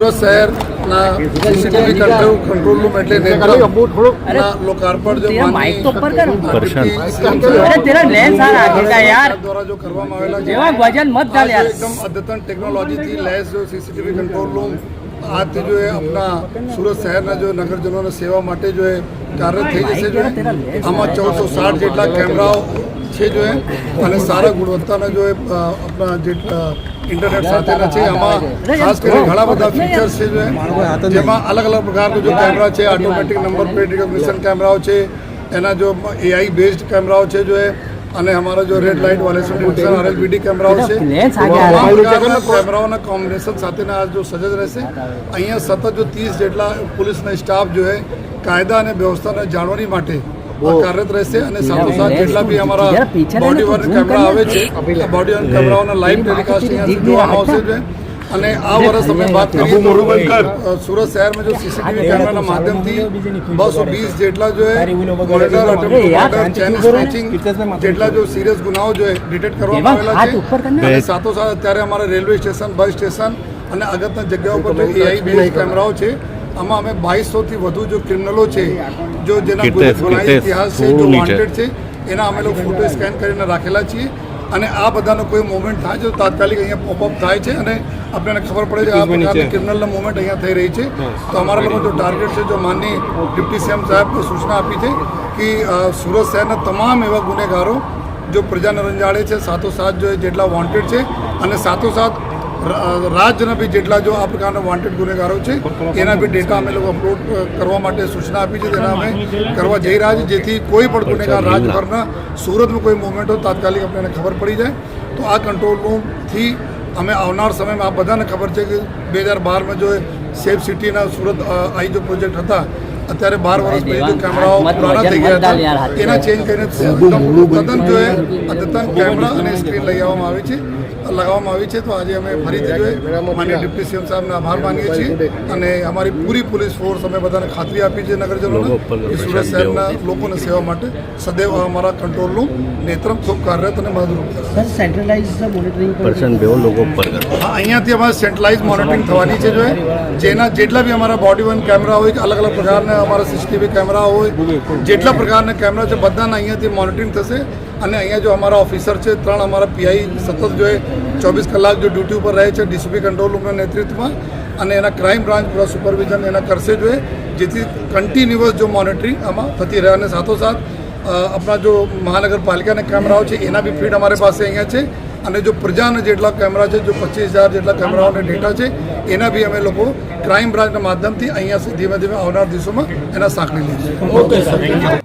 શહેરના CCTV control control room એટલે લોકાર્પણ જો માઇક દ્વારા જો કરવામાં આવેલા છે ટેકનોલોજીથી લેસ જો સીસીટીવી કંટ્રોલ રૂમ આજથી જો એ આપણા સુરત શહેરના જો નગરજનોને સેવા માટે જો એ કાર્ય થઈ જશે જો આમાં ચૌદસો સાઠ જેટલા કેમેરાઓ છે જો અને સારા ગુણવત્તાના જો આપણા જેટલા ઇન્ટરનેટ સાથેના છે આમાં ખાસ કરીને ઘણા બધા ફીચર્સ છે જેમાં અલગ અલગ પ્રકારના જો કેમેરા છે ઓટોમેટિક નંબર પ્લેટ રિકોગ્નિશન કેમેરાઓ છે એના જો એઆઈ બેઝડ કેમેરાઓ છે જો એ અને અમારા જો red light violation R RLVD કેમેરાઓ છે. કેમેરાઓના કોમ્બિનેશન સાથેના આ જો સજજ રહેશે. અહીંયા સતત જો ત્રીસ જેટલા પોલીસના સ્ટાફ જો હે કાયદા અને વ્યવસ્થાને જાળવણી માટે કાર્યરત રહેશે અને સાથોસાથ જેટલા બી અમારા બોડી વર્ક કેમેરા આવે છે બોડી વર્ક કેમેરાઓના લાઈવ ટેલિકાસ્ટ અહીંયાથી જોવામાં આવશે અને આ વર્ષ અમે વાત કરીએ સુરત શહેરમાં જો સીસીટીવી કેમેરાના માધ્યમથી બસો વીસ જેટલા જો મોનિટર અટેમ્પ્ટ ચેન સ્નેચિંગ જેટલા જો સિરિયસ ગુનાઓ જો ડિટેક્ટ કરવામાં આવેલા છે અને સાથોસાથ અત્યારે અમારા રેલવે સ્ટેશન બસ સ્ટેશન અને અગત્યના જગ્યાઓ પર એઆઈ બેઝ કેમેરાઓ છે. આમાં અમે બાવીસોથી વધુ જો ક્રિમિનલો છે જો જેના ગુનાહિત ઇતિહાસ છે જો વોન્ટેડ છે એના અમે લોકો ફોટો સ્કેન કરીને રાખેલા છીએ. અને આ બધાનો કોઈ મોમેન્ટ થાય છે તાત્કાલિક અહીંયા પોપઅપ થાય છે અને આપણને ખબર પડે છે આ પ્રકારની ક્રિમિનલના મુવમેન્ટ અહીંયા થઈ રહી છે. તો અમારા લોકો જો ટાર્ગેટ છે જો માનની ડિપ્ટી સીએમ સાહેબને સૂચના આપી છે કે સુરત શહેરના તમામ એવા ગુનેગારો જો પ્રજાને રંજાડે છે સાથોસાથ જો જેટલા વોન્ટેડ છે અને સાથોસાથ ર- બી જેટલા જો આ પ્રકારના વોન્ટેડ ગુનેગારો છે એના બી ડેટા અમે લોકો અપલોડ કરવા માટે સૂચના આપી છે તેના અમે કરવા જઈ રહ્યા છીએ જેથી કોઈ પણ ગુનેગાર રાજભરના સુરતમાં કોઈ મુવમેન્ટ હોય તાત્કાલિક આપણને ખબર પડી જાય. તો આ કંટ્રોલ રૂમથી અમે આવનાર સમયમાં આ બધાને ખબર છે કે બે હજાર બારમાં જો સેફ સિટીના સુરત અહીં આઈ જો પ્રોજેક્ટ હતા અત્યારે બાર વર્ષ પછી જો કેમેરાઓ પુરાણા થઈ ગયા હતા એના ચેન્જ કરીને તદ્દન જો એ અદ્યતન કેમેરા અને સ્ક્રીન લઈ આવવામાં આવી છે. લગાવવામાં આવી છે. તો આજે અમે ફરીથી માન્ય ડિપ્ટી સીએમ સાહેબના આભાર માનીએ છીએ અને અમારી પૂરી પોલીસ ફોર્સ અમે બધાને ખાતરી આપી છે નગરજનોને કે સુરેશ શહેરના લોકોને સેવા માટે સદૈવ અમારા કંટ્રોલનું નેત્રમ ખૂબ કાર્યરત અને મદદરૂપ હા અહીંયાથી અમારે સેન્ટ્રલાઇઝ મોનિટરિંગ થવાની છે જો જેના જેટલા બી અમારા બોડી વન કેમેરા હોય કે અલગ અલગ પ્રકારના અમારા સીસીટીવી કેમેરા હોય જેટલા પ્રકારના કેમેરા છે બધાના અહીંયાથી મોનિટરિંગ થશે. અને અહીંયા જો અમારા ઓફિસર છે ત્રણ અમારા પીઆઈ સતત જોઈએ ચોવીસ કલાક જો ડ્યુટી ઉપર રહે છે ડીસીપી કંટ્રોલ રૂમના નેતૃત્વમાં અને એના ક્રાઇમ બ્રાન્ચ પૂરા સુપરવિઝન એના કરશે જોઈએ જેથી કન્ટિન્યુઅસ જો મોનિટરિંગ આમાં થતી રહે અને સાથોસાથ આપણા જો મહાનગરપાલિકાના કેમેરાઓ છે, એના બી ફીડ અમારી પાસે અહીંયા છે અને જો પ્રજાના જેટલા કેમેરા છે, જો પચીસ હજાર જેટલા કેમેરાઓના ડેટા છે, એના બી અમે લોકો ક્રાઇમ બ્રાન્ચના માધ્યમથી અહીંયા ધીમે ધીમે આવનાર દિવસોમાં એના સાંકળી લઈશું.